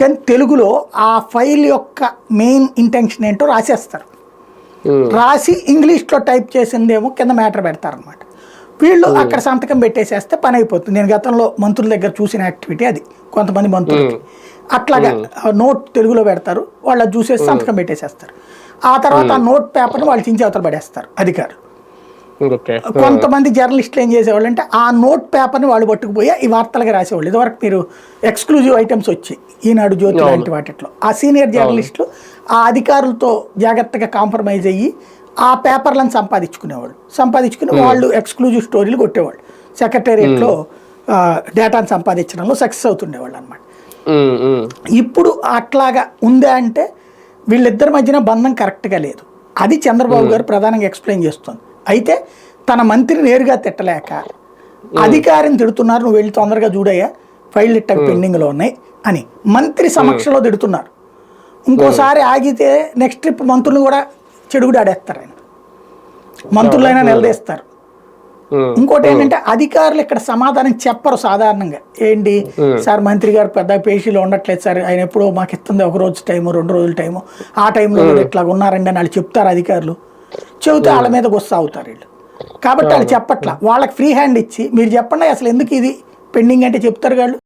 కానీ తెలుగులో ఆ ఫైల్ యొక్క మెయిన్ ఇంటెన్షన్ ఏంటో రాసేస్తారు. ఉమ్, రాసి ఇంగ్లీష్లో టైప్ చేసిందేమో కింద మ్యాటర్ పెడతారనమాట వీళ్ళు అక్కడ సంతకం పెట్టేసేస్తే పని అయిపోతుంది. నేను గతంలో మంత్రుల దగ్గర చూసిన యాక్టివిటీ అది. కొంతమంది మంత్రులకి. అట్లాగా నోట్ తెలుగులో పెడతారు. వాళ్ళు అది చూసేసి సంతకం పెట్టేసేస్తారు. ఆ తర్వాత ఆ నోట్ పేపర్ని వాళ్ళు చించి అవతల పడేస్తారు. అధికారులు. ఓకే కొంతమంది జర్నలిస్టులు ఏం చేసేవాళ్ళు అంటే ఆ నోట్ పేపర్ని వాళ్ళు పట్టుకుపోయి ఈ వార్తలుగా రాసేవాళ్ళు. ఇదివరకు మీరు ఎక్స్క్లూజివ్ ఐటమ్స్ వచ్చాయి ఈనాడు జ్యోతి లాంటి వాటిలో. ఆ సీనియర్ జర్నలిస్టులు ఆ అధికారులతో జాగ్రత్తగా కాంప్రమైజ్ అయ్యి ఆ పేపర్లను సంపాదించుకునేవాళ్ళు. సంపాదించుకుని వాళ్ళు ఎక్స్క్లూజివ్ స్టోరీలు కొట్టేవాళ్ళు. సెక్రటేరియట్లో డేటాను సంపాదించడంలో సక్సెస్ అవుతుండేవాళ్ళు అనమాట ఇప్పుడు అట్లాగా ఉందా అంటే వీళ్ళిద్దరి మధ్యన బంధం కరెక్ట్గా లేదు. అది చంద్రబాబు గారు ప్రధానంగా ఎక్స్ప్లెయిన్ చేస్తుంది. అయితే తన మంత్రి నేరుగా తిట్టలేక అధికారిని తిడుతున్నారు. నువ్వు వెళ్ళి తొందరగా చూడయ్యా. ఫైల్ ఇట్ట పెండింగ్లో ఉన్నాయి అని మంత్రి సమక్షంలో తిడుతున్నారు. ఇంకోసారి ఆగితే నెక్స్ట్ ట్రిప్ మంత్రులు కూడా చెడుగుడు ఆడేస్తారు ఆయన. మంత్రులైనా నిలదీస్తారు. ఇంకోటి ఏంటంటే అధికారులు ఇక్కడ సమాధానం చెప్పరు సాధారణంగా. ఏంటి? సార్ మంత్రి గారు పెద్ద పేషీలో ఉండట్లేదు సార్. ఆయన ఎప్పుడో మాకు ఇస్తుంది ఒక రోజు టైము రెండు రోజుల టైము. ఆ టైంలో ఇట్లా ఉన్నారండి అని వాళ్ళు చెప్తారు అధికారులు. చెబితే వాళ్ళ మీద గుస్సా అవుతారు వీళ్ళు. కాబట్టి వాళ్ళు చెప్పట్లా. వాళ్ళకి ఫ్రీ హ్యాండ్ ఇచ్చి మీరు చెప్పండి అసలు ఎందుకు ఇది పెండింగ్ అంటే చెప్తారు వాళ్ళు.